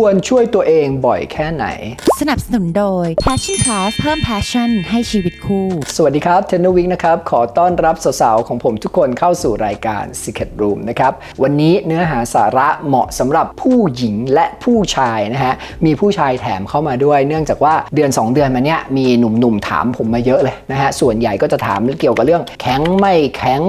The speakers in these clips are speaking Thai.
ควรช่วยตัวเองบ่อยแค่ไหนสนับสนุนโดย Passion Plus เพิ่ม passion ให้ชีวิตคู่ สวัสดีครับเทนนวิกนะครับ ขอต้อนรับสาวๆ ของผมทุกคนเข้าสู่รายการ Secret Room นะครับ วันนี้เนื้อหาสาระเหมาะสำหรับผู้หญิงและผู้ชายนะฮะ มีผู้ชายแถมเข้ามาด้วย เนื่องจากว่าเดือน 2 เดือนมาเนี้ยมีหนุ่มๆถามผมมาเยอะเลยนะฮะ ส่วนใหญ่ก็จะถามเกี่ยวกับเรื่อง แข็งไม่แข็ง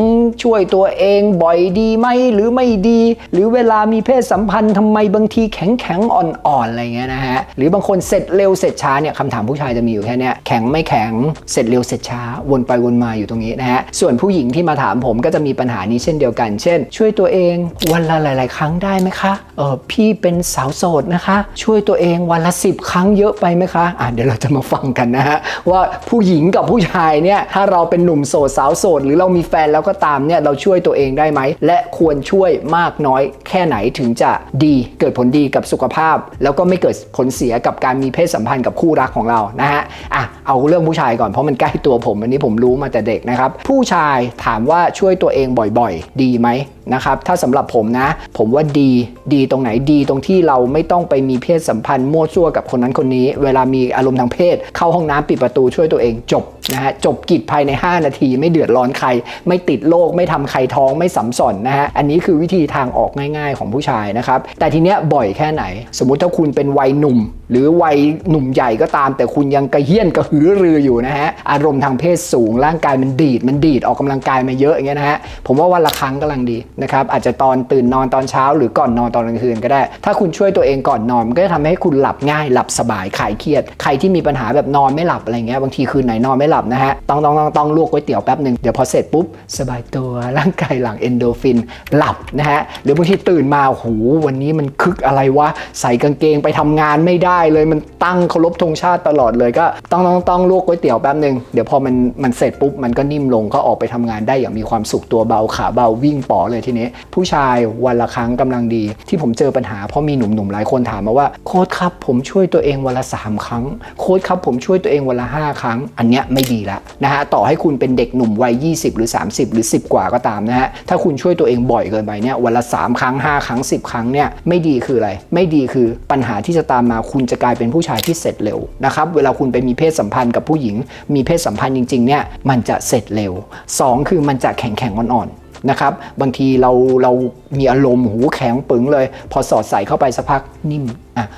ช่วยตัวเองบ่อยดีไหมหรือไม่ดี หรือเวลามีเพศสัมพันธ์ทำไมบางทีแข็งแข็งอ่อนๆอะไรเงี้ยนะฮะหรือบางคนเสร็จเร็วเสร็จช้าเนี่ยคำถามผู้ชายจะมีอยู่แค่นี้แข็งไม่แข็งเสร็จเร็วเสร็จช้าวนไปวนมาอยู่ตรงนี้นะฮะส่วนผู้หญิงที่มาถามผมก็จะมีปัญหานี้เช่นเดียวกัน เช่น ช่วยตัวเองวันละหลาย ๆ ครั้งได้ไหมคะเออพี่เป็นสาวโสดนะคะ ช่วยตัวเองวันละ 10 ครั้งเยอะไปไหมคะอะเดี๋ยวเราจะมาฟังกันนะฮะว่าผู้หญิงกับผู้ชายเนี่ยถ้าเราเป็นหนุ่มโสดสาวโสดหรือเรามีแฟนแล้วก็ตามเนี่ยเราช่วยตัวเองได้ไหมและควรช่วยมากน้อยแค่ไหนถึงจะดีเกิดผลดีกับสุขภาพ แล้วก็ไม่เกิดผลเสียกับการมีเพศสัมพันธ์กับคู่รักของเรานะฮะอะเอาเรื่องผู้ชายก่อนเพราะมันใกล้ตัวผมอันนี้ผมรู้มาแต่เด็กนะครับ ผู้ชายถามว่าช่วยตัวเองบ่อยๆ ดีไหมนะครับถ้าสำหรับผมนะ ผมว่าดีดีตรงไหนดีตรงที่เราไม่ต้องไปมีเพศสัมพันธ์มั่วซั่วกับคนนั้นคนนี้ เวลามีอารมณ์ทางเพศ เข้าห้องน้ำปิดประตูช่วยตัวเองจบนะฮะจบกิจภายใน 5 นาที ไม่เดือดร้อนใคร ไม่ติดโรคไม่ทำใครท้องไม่สัมสอนนะฮะอันนี้คือวิธีทางออกง่าย ๆ ของผู้ชายนะครับแต่ทีเนี้ยบ่อยแค่ไหน สมมุติถ้าคุณเป็นวัยหนุ่ม หรือวัยหนุ่มใหญ่ก็ตาม แต่คุณยังกระเฮี้ยนกระหือรืออยู่นะฮะอารมณ์ทางเพศสูงร่างกายมันดีดมันดีดออกกำลังกายมาเยอะอย่างเงี้ยนะฮะผมว่าวันละครั้งกำลังดีนะครับอาจจะตอนตื่นนอนตอนเช้า หรือก่อนนอนตอนกลางคืนก็ได้ ถ้าคุณช่วยตัวเองก่อนนอนมันก็จะทำให้คุณหลับง่ายหลับสบายคลายเครียด ใครที่มีปัญหาแบบนอนไม่หลับอะไรเงี้ยบางทีคืนไหนนอนไม่หลับนะฮะต้องต้องต้องต้องลวกก๋วยเตี๋ยวแป๊บหนึ่งเดี๋ยวพอเสร็จปุ๊บสบายตัวร่างกายหลังเอนโดฟินหลับนะฮะหรือบางทีตื่นมาโอ้โหวันนี้มันคึกอะไรวะใส่กางเกงไปทำงานไม่ได้เลยมันตั้งเคารพธงชาติตลอดเลยก็ต้องต้องต้องลวกก๋วยเตี๋ยวแป๊บหนึ่งเดี๋ยวพอมันมันเสร็จปุ๊บมันก็นิ่มลงก็ออกไปทำงานได้อย่างมีความสุขตัวเบาขาเบาวิ่งป๋อเลยทีนี้ ผู้ชายวันละครั้งกำลังดี ที่ผมเจอปัญหาเพราะมีหนุ่มๆหลายคนถามมาว่าโค้ดครับผมช่วยตัวเองวันละสามครั้ง โค้ดครับผมช่วยตัวเองวันละห้าครั้ง อันเนี้ยไม่ดีละนะฮะต่อให้คุณเป็นเด็กหนุ่มวัย 20 หรือ 30 หรือ 10 กว่าก็ตามนะฮะถ้าคุณช่วยตัวเองบ่อยเกินไปเนี่ยวันละ 3 ครั้ง 5 ครั้ง 10 ครั้งเนี่ยไม่ดีคืออะไร ไม่ดีคือปัญหาที่จะตามมาคุณจะกลายเป็นผู้ชายที่เสร็จเร็วนะครับเวลาคุณไปมีเพศสัมพันธ์กับผู้หญิง มีเพศสัมพันธ์จริงๆเนี่ยมันจะเสร็จเร็วสองคือมันจะแข็งแข็งอ่อนๆนะครับบางทีเราเรามีอารมณ์หูแข็งปึงเลย พอสอดใส่เข้าไปสักพักนิ่ม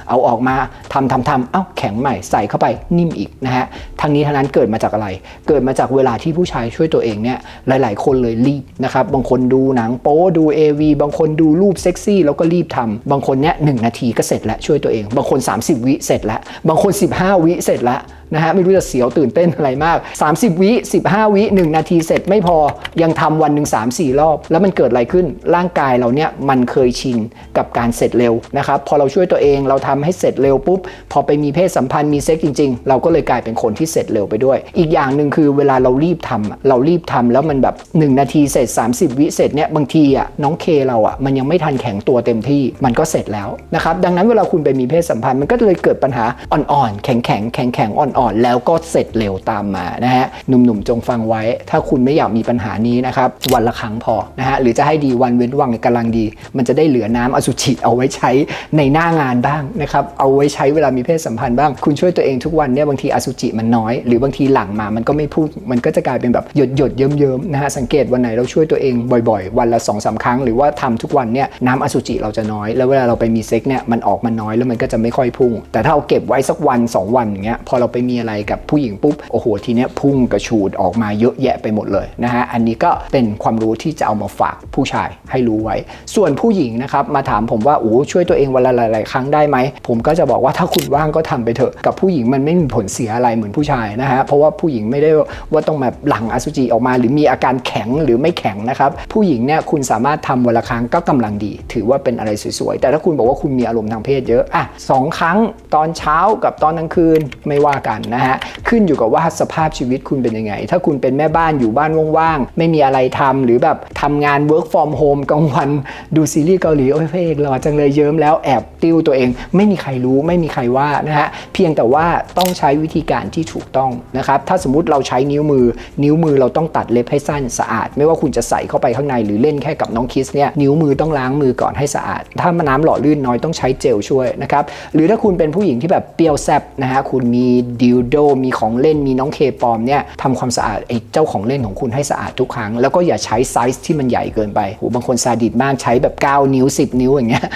เอาออกมาทำทำทำเอ้าแข็งใหม่ใส่เข้าไปนิ่มอีกนะฮะทั้งนี้ทั้งนั้นเกิดมาจากอะไร เกิดมาจากเวลาที่ผู้ชายช่วยตัวเองเนี่ยหลาย ๆ คนเลยรีบนะครับบางคนดูหนังโป๊ดู AV บางคนดูรูปเซ็กซี่แล้วก็รีบทำบางคนเนี่ยหนาทีก็เสร็จแล้วช่วยตัวเอง บางคน 30 วิเสร็จแล้ว บางคน 15 วิเสร็จแล้วนะฮะไม่รู้จะเสียวตื่นเต้นอะไรมาก 30 วิ 15 วิ 1 นาทีเสร็จไม่พอยังทำวันหนึ่ง3 4 รอบ แล้วมันเกิดอะไรขึ้นร่างกายเราเนี่ยมันเคยชินกับการเสร็จเร็วนะครับพอเราช่วยตัวเองเราทำให้เสร็จเร็วปุ๊บ พอไปมีเพศสัมพันธ์มีเซ็กจริง ๆ เราก็เลยกลายเป็นคนที่เสร็จเร็วไปด้วย อีกอย่างหนึ่งคือเวลาเรารีบทำเรารีบทำแล้วมันแบบ 1 นาทีเสร็จ 30 วิเสร็จเนี่ยบางทีอะน้องเคเราอะมันยังไม่ทันแข็งตัวเต็มที่มันก็เสร็จแล้วนะครับดังนั้นเวลาคุณไปมีเพศสัมพันธ์มันก็เลยเกิดปัญหาอ่อนๆแข็งแข็งแข็งแข็งๆอ่อนๆแล้วก็เสร็จเร็วตามมานะฮะหนุ่มๆจงฟังไว้ ถ้าคุณไม่อยากมีปัญหานี้นะครับวันละครั้งพอนะฮะหรือจะให้ดีวันเว้นวันกำลังดี มันจะได้เหลือน้ำอสุจิเอาไว้ใช้ในหน้างานบ้างนะครับเอาไว้ใช้เวลามีเพศสัมพันธ์บ้าง คุณช่วยตัวเองทุกวันเนี่ยบางทีอสุจิมันน้อย หรือบางทีหลังมามันก็ไม่พูดมันก็จะกลายเป็นแบบหยดหยดเยิ้มเยิ้มนะฮะสังเกตวันไหนเราช่วยตัวเองบ่อยๆ วันละ2อสาครั้ง หรือว่าทำทุกวันเนี่ยน้ำอสุจิเราจะน้อย แล้วเวลาเราไปมีเซ็กเนี่ยมันออกมาน้อยแล้วมันก็จะไม่ค่อยพุ่ง แต่ถ้าเราเก็บไว้สักวัน 2 วันอย่างเงี้ยพอเราไปมีอะไรกับผู้หญิงปุ๊บโอ้โหทีเนี้ยพุ่งกระฉูดออกมาเยอะแยะไปหมดเลยนะฮะอันนี้ก็เป็นความรู้ที่จะเอามาฝากผู้ชายให้รู้ไว้ ส่วนผู้หญิงนะครับมาถามผมว่าโอ้ช่วยตัวเองวันละหลายๆครั้งได้ไหม ผมก็จะบอกว่าถ้าคุณว่างก็ทำไปเถอะ กับผู้หญิงมันไม่มีผลเสียอะไรเหมือนผู้ชายนะฮะ เพราะว่าผู้หญิงไม่ได้ว่าต้องแบบหลังอสุจิออกมา หรือมีอาการแข็งหรือไม่แข็งนะครับ ผู้หญิงเนี่ยคุณสามารถทำวันละครั้งก็กำลังดี ถือว่าเป็นอะไรสวยๆ แต่ถ้าคุณบอกว่าคุณมีอารมณ์ทางเพศเยอะอะสองครั้งตอนเช้ากับตอนกลางคืนไม่ว่ากันนะฮะ ขึ้นอยู่กับว่าสภาพชีวิตคุณเป็นยังไง ถ้าคุณเป็นแม่บ้านอยู่บ้านว่างๆ ไม่มีอะไรทำหรือแบบทำงาน work from home กลางวัน ดูซีรีส์เกาหลี โอ้ยพระเอกหล่อจังเลยเยิ้มแล้วแอบติ้วตัวเองไม่มีใครรู้ไม่มีใครว่านะฮะเพียงแต่ว่าต้องใช้วิธีการที่ถูกต้องนะครับถ้าสมมติเราใช้นิ้วมือ นิ้วมือเราต้องตัดเล็บให้สั้นสะอาด ไม่ว่าคุณจะใส่เข้าไปข้างในหรือเล่นแค่กับน้องคิสเนี่ยนิ้วมือต้องล้างมือก่อนให้สะอาด ถ้าน้ำหล่อลื่นน้อยต้องใช้เจลช่วยนะครับหรือถ้าคุณเป็นผู้หญิงที่แบบเปรี้ยวแซบนะฮะคุณมีดิวโดมีของเล่นมีน้องเคปอมเนี่ยทำความสะอาดไอ้เจ้าของเล่นของคุณให้สะอาดทุกครั้ง แล้วก็อย่าใช้ไซส์ที่มันใหญ่เกินไปโหบางคนซาดิสมากใช้แบบ 9 นิ้ว 10 นิ้วอย่างเงี้ย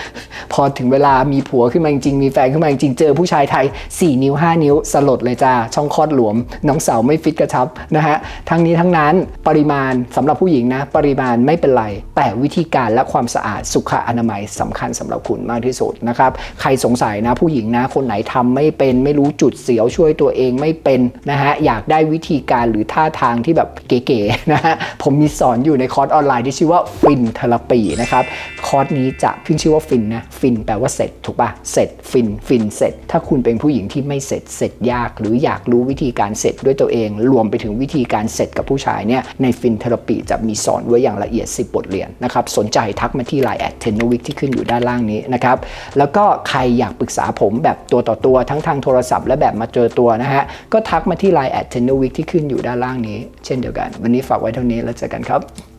พอถึงเวลามีผัวขึ้นมาจริงๆมีแฟนขึ้นมาจริงๆเจอผู้ชายไทย 4 นิ้ว 5 นิ้วสลดเลยจ้าช่องคลอดหลวม น้องสาวไม่ฟิตกระชับนะฮะทั้งนี้ทั้งนั้นปริมาณสำหรับผู้หญิงนะ ปริมาณไม่เป็นไร แต่วิธีการและความสะอาดสุขอนามัยสำคัญสำหรับคุณมากที่สุดนะครับใครสงสัยนะผู้หญิงนะ คนไหนทำไม่เป็นไม่รู้จุดเสียวช่วยตัวเองไม่เป็นนะฮะอยากได้วิธีการหรือท่าทางที่แบบเก๋ๆนะฮะผมมีสอนอยู่ในคอร์สออนไลน์ที่ชื่อว่าฟินเทอราปีนะครับคอร์สนี้จะขึ้นชื่อว่าฟินนะฟินแปลว่าเสร็จถูกปะเสร็จฟินฟินเสร็จ ถ้าคุณเป็นผู้หญิงที่ไม่เสร็จเสร็จยาก หรืออยากรู้วิธีการเสร็จด้วยตัวเอง รวมไปถึงวิธีการเสร็จกับผู้ชายเนี่ยในฟินเทอราปีจะมีสอนไว้อย่างละเอียด 10 บทเรียนนะครับสนใจทักมาที่ Line แอดเทนวิกที่ขึ้นอยู่ด้านล่างนี้นะครับแล้วก็ใครอยากปรึกษาผมแบบตัวต่อตัวทั้งทางโทรศัพท์และแบบมาเจอตัวนะฮะก็ทักมาที่ Line แอดเทนวิกที่ขึ้นอยู่ด้านล่างนี้ เช่นเดียวกัน วันนี้ฝากไว้เท่านี้แล้วเจอกันครับ